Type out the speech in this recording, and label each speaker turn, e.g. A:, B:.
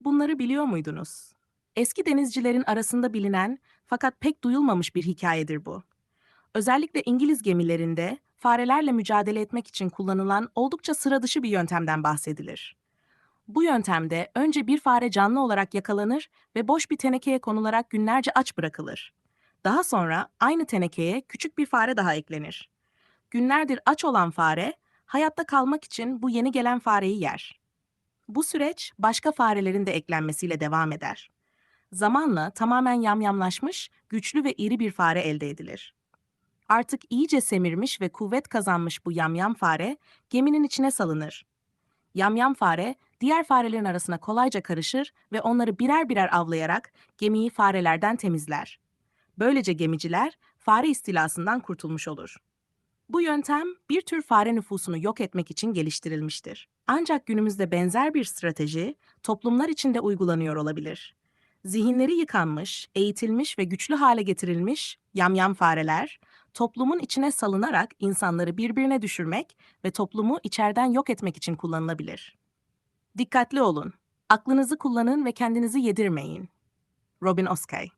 A: Bunları biliyor muydunuz? Eski denizcilerin arasında bilinen fakat pek duyulmamış bir hikayedir bu. Özellikle İngiliz gemilerinde farelerle mücadele etmek için kullanılan oldukça sıra dışı bir yöntemden bahsedilir. Bu yöntemde önce bir fare canlı olarak yakalanır ve boş bir tenekeye konularak günlerce aç bırakılır. Daha sonra aynı tenekeye küçük bir fare daha eklenir. Günlerdir aç olan fare, hayatta kalmak için bu yeni gelen fareyi yer. Bu süreç başka farelerin de eklenmesiyle devam eder. Zamanla tamamen yamyamlaşmış, güçlü ve iri bir fare elde edilir. Artık iyice semirmiş ve kuvvet kazanmış bu yamyam fare geminin içine salınır. Yamyam fare diğer farelerin arasına kolayca karışır ve onları birer birer avlayarak gemiyi farelerden temizler. Böylece gemiciler fare istilasından kurtulmuş olur. Bu yöntem bir tür fare nüfusunu yok etmek için geliştirilmiştir. Ancak günümüzde benzer bir strateji toplumlar içinde uygulanıyor olabilir. Zihinleri yıkanmış, eğitilmiş ve güçlü hale getirilmiş yamyam fareler, toplumun içine salınarak insanları birbirine düşürmek ve toplumu içeriden yok etmek için kullanılabilir. Dikkatli olun. Aklınızı kullanın ve kendinizi yedirmeyin. Robin Oskay